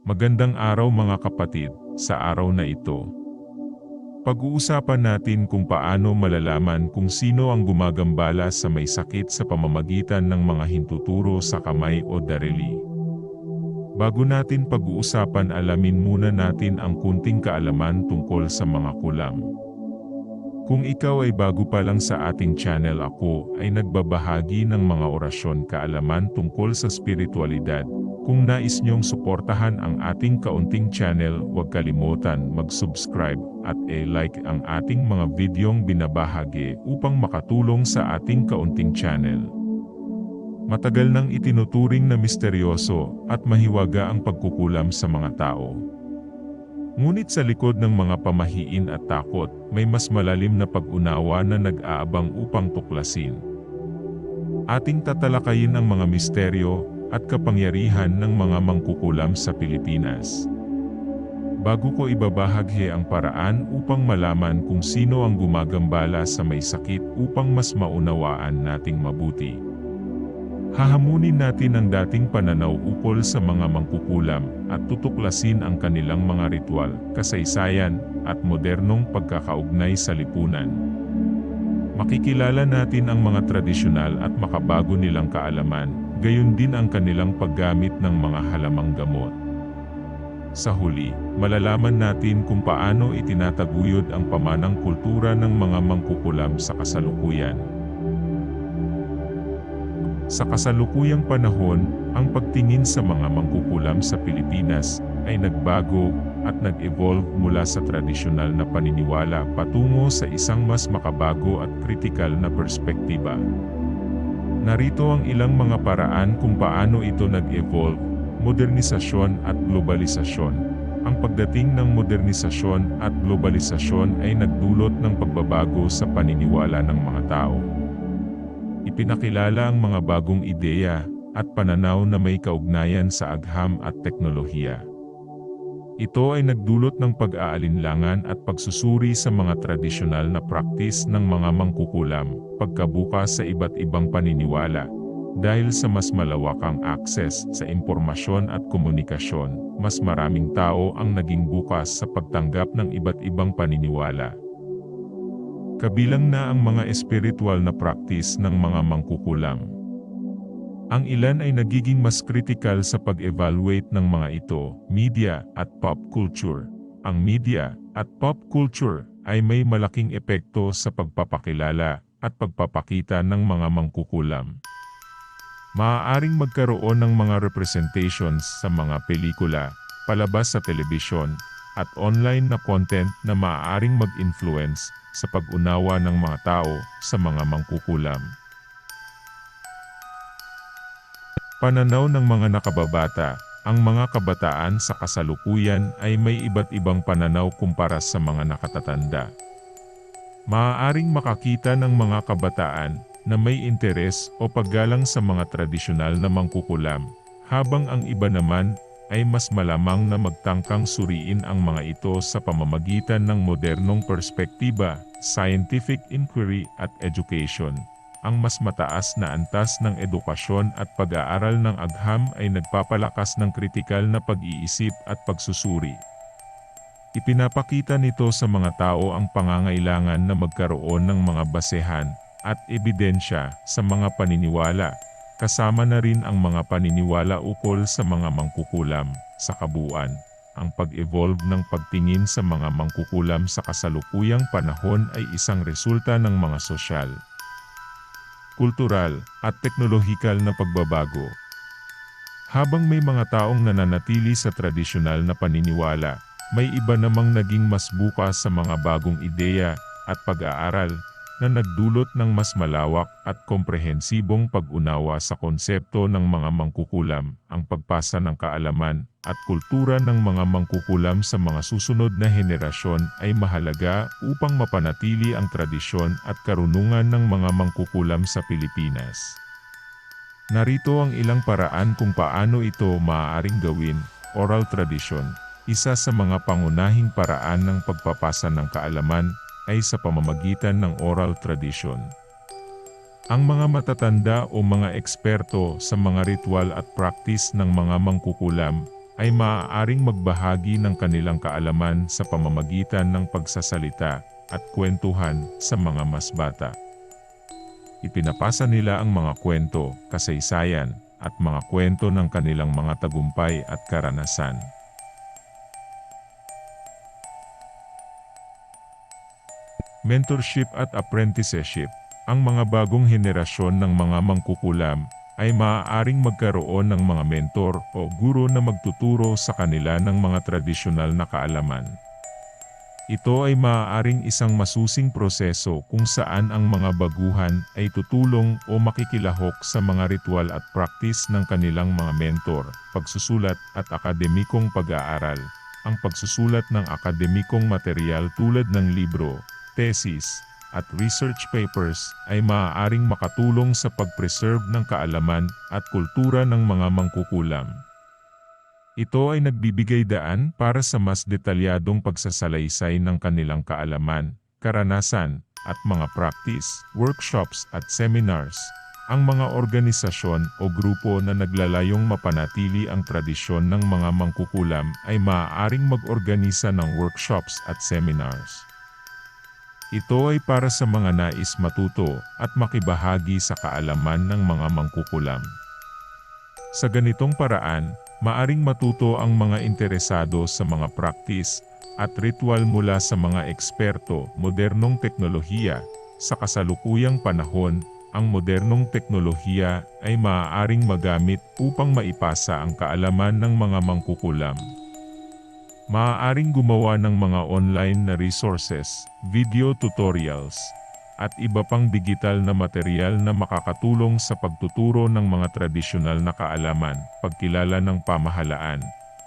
Magandang araw mga kapatid, sa araw na ito. Pag-uusapan natin kung paano malalaman kung sino ang gumagambala sa may sakit sa pamamagitan ng mga hintuturo sa kamay o darili. Bago natin pag-uusapan alamin muna natin ang kunting kaalaman tungkol sa mga kulam. Kung ikaw ay bago pa lang sa ating channel ako ay nagbabahagi ng mga orasyon kaalaman tungkol sa spiritualidad. Kung nais niyong suportahan ang ating kaunting channel, huwag kalimutan mag-subscribe at e-like ang ating mga videong binabahagi upang makatulong sa ating kaunting channel. Matagal nang itinuturing na misteryoso at mahiwaga ang pagkukulam sa mga tao. Ngunit sa likod ng mga pamahiin at takot, may mas malalim na pag-unawa na nag-aabang upang tuklasin. Ating tatalakayin ang mga misteryo at kapangyarihan ng mga mangkukulam sa Pilipinas. Bago ko ibabahagi ang paraan upang malaman kung sino ang gumagambala sa may sakit upang mas maunawaan nating mabuti. Hahamunin natin ang dating pananaw ukol sa mga mangkukulam at tutuklasin ang kanilang mga ritual, kasaysayan, at modernong pagkakaugnay sa lipunan. Makikilala natin ang mga tradisyonal at makabago nilang kaalaman, gayon din ang kanilang paggamit ng mga halamang gamot. Sa huli, malalaman natin kung paano itinataguyod ang pamanang kultura ng mga mangkukulam sa kasalukuyan. Sa kasalukuyang panahon, ang pagtingin sa mga mangkukulam sa Pilipinas ay nagbago at nag-evolve mula sa tradisyonal na paniniwala patungo sa isang mas makabago at kritikal na perspektiba. Narito ang ilang mga paraan kung paano ito nag-evolve, modernisasyon at globalisasyon. Ang pagdating ng modernisasyon at globalisasyon ay nagdulot ng pagbabago sa paniniwala ng mga tao. Ipinakilala ang mga bagong ideya at pananaw na may kaugnayan sa agham at teknolohiya. Ito ay nagdulot ng pag-aalinlangan at pagsusuri sa mga tradisyonal na praktis ng mga mangkukulam, pagkabukas sa iba't ibang paniniwala. Dahil sa mas malawakang akses sa impormasyon at komunikasyon, mas maraming tao ang naging bukas sa pagtanggap ng iba't ibang paniniwala. Kabilang na ang mga espiritual na praktis ng mga mangkukulam. Ang ilan ay nagiging mas critical sa pag-evaluate ng mga ito, media at pop culture. Ang media at pop culture ay may malaking epekto sa pagpapakilala at pagpapakita ng mga mangkukulam. Maaaring magkaroon ng mga representations sa mga pelikula, palabas sa telebisyon, at online na content na maaaring mag-influence sa pag-unawa ng mga tao sa mga mangkukulam. Pananaw ng mga nakababata, ang mga kabataan sa kasalukuyan ay may iba't ibang pananaw kumpara sa mga nakatatanda. Maaaring makakita ng mga kabataan na may interes o paggalang sa mga tradisyonal na mangkukulam, habang ang iba naman ay mas malamang na magtangkang suriin ang mga ito sa pamamagitan ng modernong perspektiba, scientific inquiry at education. Ang mas mataas na antas ng edukasyon at pag-aaral ng agham ay nagpapalakas ng kritikal na pag-iisip at pagsusuri. Ipinapakita nito sa mga tao ang pangangailangan na magkaroon ng mga basehan at ebidensya sa mga paniniwala Kasama na rin ang mga paniniwala ukol sa mga mangkukulam, sa kabuuan. Ang pag-evolve ng pagtingin sa mga mangkukulam sa kasalukuyang panahon ay isang resulta ng mga sosyal, kultural, at teknolohikal na pagbabago. Habang may mga taong nananatili sa tradisyonal na paniniwala, may iba namang naging mas bukas sa mga bagong ideya at pag-aaral na nagdulot ng mas malawak at komprehensibong pag-unawa sa konsepto ng mga mangkukulam, ang pagpasa ng kaalaman at kultura ng mga mangkukulam sa mga susunod na henerasyon ay mahalaga upang mapanatili ang tradisyon at karunungan ng mga mangkukulam sa Pilipinas. Narito ang ilang paraan kung paano ito maaaring gawin, oral tradition, isa sa mga pangunahing paraan ng pagpapasa ng kaalaman ay sa pamamagitan ng oral tradition. Ang mga matatanda o mga eksperto sa mga ritual at practice ng mga mangkukulam ay maaaring magbahagi ng kanilang kaalaman sa pamamagitan ng pagsasalita at kwentuhan sa mga mas bata. Ipinapasa nila ang mga kwento, kasaysayan, at mga kwento ng kanilang mga tagumpay at karanasan. Mentorship at apprenticeship Ang mga bagong henerasyon ng mga mangkukulam ay maaaring magkaroon ng mga mentor o guro na magtuturo sa kanila ng mga tradisyonal na kaalaman. Ito ay maaaring isang masusing proseso kung saan ang mga baguhan ay tutulong o makikilahok sa mga ritual at practice ng kanilang mga mentor, pagsusulat at akademikong pag-aaral. Ang pagsusulat ng akademikong material tulad ng libro, thesis, at research papers ay maaaring makatulong sa pag-preserve ng kaalaman at kultura ng mga mangkukulam. Ito ay nagbibigay daan para sa mas detalyadong pagsasalaysay ng kanilang kaalaman, karanasan, at mga practice, workshops at seminars. Ang mga organisasyon o grupo na naglalayong mapanatili ang tradisyon ng mga mangkukulam ay maaaring mag-organisa ng workshops at seminars. Ito ay para sa mga nais matuto at makibahagi sa kaalaman ng mga mangkukulam. Sa ganitong paraan, maaring matuto ang mga interesado sa mga practice at ritual mula sa mga eksperto, modernong teknolohiya. Sa kasalukuyang panahon, ang modernong teknolohiya ay maaaring magamit upang maipasa ang kaalaman ng mga mangkukulam. Maaaring gumawa ng mga online na resources, video tutorials, at iba pang digital na material na makakatulong sa pagtuturo ng mga tradisyonal na kaalaman, pagkilala ng pamahalaan.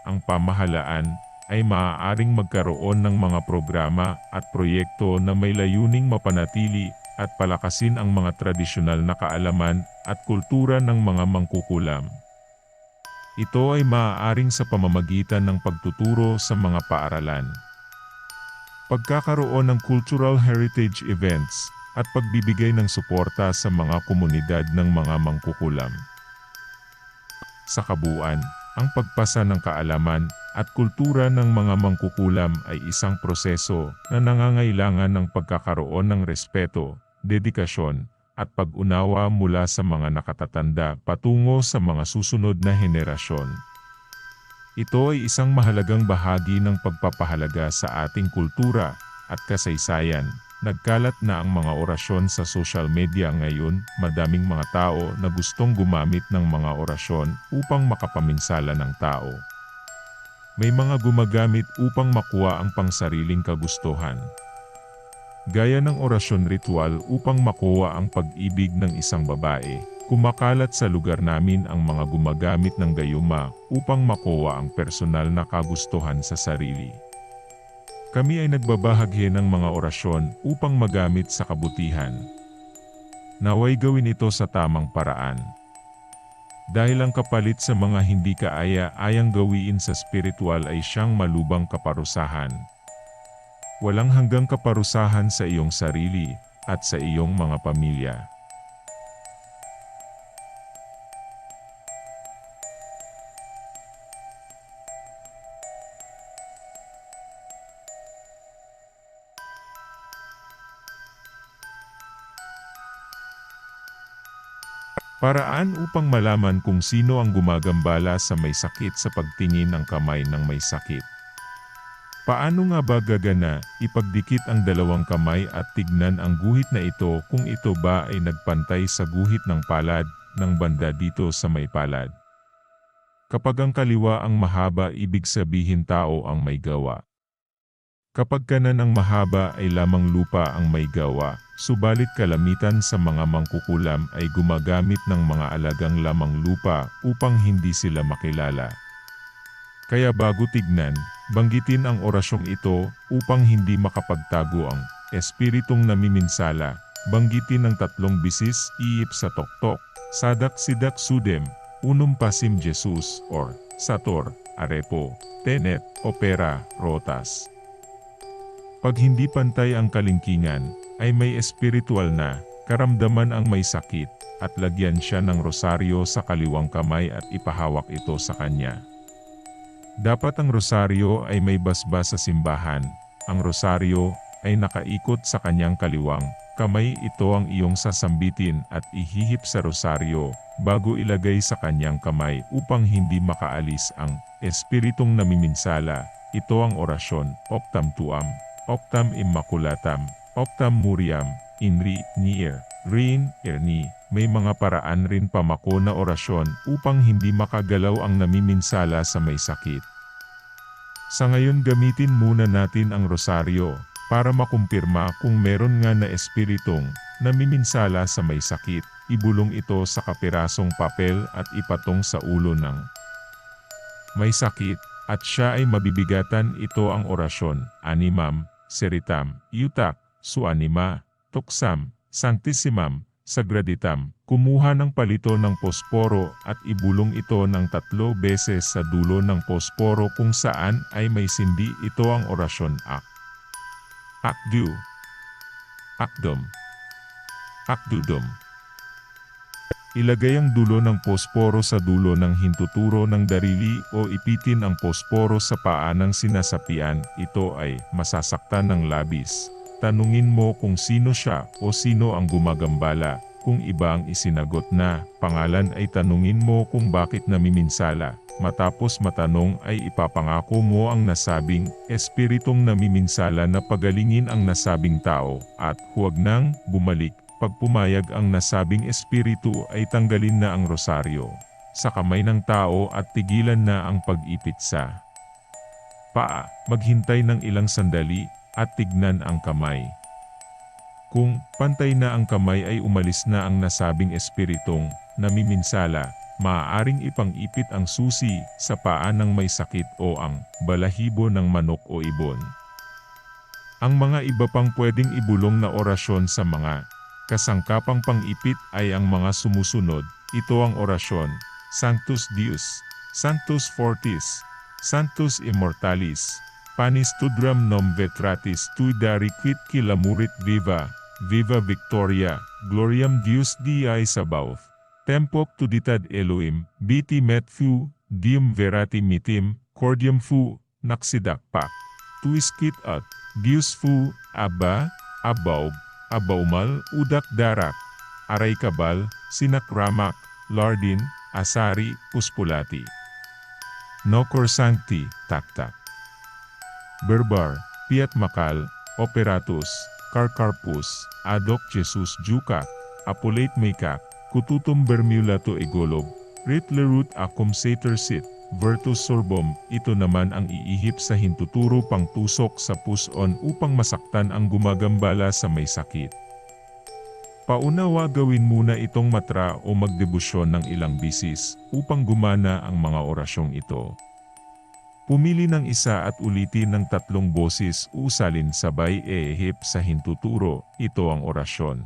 Ang pamahalaan ay maaaring magkaroon ng mga programa at proyekto na may layuning mapanatili at palakasin ang mga tradisyonal na kaalaman at kultura ng mga mangkukulam. Ito ay maaaring sa pamamagitan ng pagtuturo sa mga paaralan. Pagkakaroon ng cultural heritage events at pagbibigay ng suporta sa mga komunidad ng mga mangkukulam. Sa kabuuan, ang pagpasa ng kaalaman at kultura ng mga mangkukulam ay isang proseso na nangangailangan ng pagkakaroon ng respeto, dedikasyon, at pag-unawa mula sa mga nakatatanda patungo sa mga susunod na henerasyon. Ito ay isang mahalagang bahagi ng pagpapahalaga sa ating kultura at kasaysayan. Nagkalat na ang mga orasyon sa social media ngayon, madaming mga tao na gustong gumamit ng mga orasyon upang makapaminsala ng tao. May mga gumagamit upang makuha ang pangsariling kagustuhan. Gaya ng orasyon ritual upang makuha ang pag-ibig ng isang babae, kumakalat sa lugar namin ang mga gumagamit ng gayuma upang makuha ang personal na kagustuhan sa sarili. Kami ay nagbabahagi ng mga orasyon upang magamit sa kabutihan. Naway gawin ito sa tamang paraan. Dahil ang kapalit sa mga hindi kaaya-ayang gawiin sa spiritual ay siyang malubang kaparusahan. Walang hanggang kaparusahan sa iyong sarili at sa iyong mga pamilya. Paraan upang malaman kung sino ang gumagambala sa may sakit sa pagtingin ng kamay ng may sakit. Paano nga ba gagana, ipagdikit ang dalawang kamay at tignan ang guhit na ito kung ito ba ay nagpantay sa guhit ng palad, ng banda dito sa may palad. Kapag ang kaliwa ang mahaba ibig sabihin tao ang may gawa. Kapag kanan ang mahaba ay lamang lupa ang may gawa, subalit kalamitan sa mga mangkukulam ay gumagamit ng mga alagang lamang lupa upang hindi sila makilala. Kaya bago tignan, banggitin ang orasyong ito upang hindi makapagtago ang espiritong namiminsala. Banggitin ng tatlong bisis, iip sa toktok, sadak sidak sudem, unum pasim Jesus, or sator, arepo, tenet, opera, rotas. Pag hindi pantay ang kalingkingan, ay may espiritual na, karamdaman ang may sakit, at lagyan siya ng rosaryo sa kaliwang kamay at ipahawak ito sa kanya. Dapat ang rosaryo ay may basbas sa simbahan. Ang rosaryo ay nakaikot sa kanyang kaliwang. Kamay ito ang iyong sasambitin at ihihip sa rosaryo bago ilagay sa kanyang kamay upang hindi makaalis ang espiritong namiminsala. Ito ang orasyon, Optam Tuam, Optam Immaculatam, Optam Muriam, Inri, Nier, Rin, Erni. May mga paraan rin pamako na orasyon upang hindi makagalaw ang namiminsala sa may sakit. Sa ngayon gamitin muna natin ang rosaryo para makumpirma kung meron nga na espiritong namiminsala sa may sakit. Ibulong ito sa kapirasong papel at ipatong sa ulo ng may sakit at siya ay mabibigatan ito ang orasyon, animam, seritam, yutak, suanima, tuksam, sanctissimam, sagraditam. Kumuha ng palito ng posporo at ibulong ito ng tatlo beses sa dulo ng posporo kung saan ay may sindi ito ang orasyon ak. Akdu. Akdom. Akdudom. Ilagay ang dulo ng posporo sa dulo ng hintuturo ng darili o ipitin ang posporo sa paa ng sinasapian. Ito ay masasaktan ng labis. Tanungin mo kung sino siya o sino ang gumagambala. Kung iba ang isinagot na pangalan ay tanungin mo kung bakit namiminsala. Matapos matanong ay ipapangako mo ang nasabing espiritong namiminsala na pagalingin ang nasabing tao at huwag nang bumalik pag pumayag ang nasabing espiritu ay tanggalin na ang rosaryo sa kamay ng tao at tigilan na ang pag-ipit sa paa. Maghintay ng ilang sandali at tignan ang kamay. Kung pantay na ang kamay ay umalis na ang nasabing espiritong namiminsala, maaaring ipang-ipit ang susi sa paa ng may sakit o ang balahibo ng manok o ibon. Ang mga iba pang pwedeng ibulong na orasyon sa mga kasangkapang pang-ipit ay ang mga sumusunod. Ito ang orasyon, Sanctus Deus, Sanctus Fortis, Sanctus Immortalis, Panis Tudram Nom Vetratis Tuida Requit Kilamurit Viva, Viva Victoria, Gloriam Deus Dei Sabaoth, Tempok Tuditad Elohim, Biti Met Fu, Dium Verati Mitim, Cordium Fu, Naksidakpak, Tuiskit at, Deus Fu, Abba, Abaub, Abaumal, Udak Darak, Aray Kabal, Sinakramak, Lardin, Asari, Puspulati. Nokor Sancti, Taktak. Berbar, Piat Makal, Operatus, Karkarpus, Adok Jesus Jukak, Apolate Maykak, Kututum Bermulato Egolob, Rit Lerut Akum Sater Sit, Virtus Sorbum, ito naman ang iihip sa hintuturo pang tusok sa puson upang masaktan ang gumagambala sa may sakit. Paunawa gawin muna itong matra o magdebusyon ng ilang bisis upang gumana ang mga orasyong ito. Pumili ng isa at ulitin ng tatlong boses usalin sabay eehip sa hintuturo, ito ang orasyon.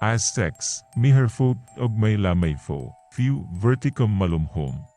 Aztecs, miherfo og may lamay fo, few verticum malumhom.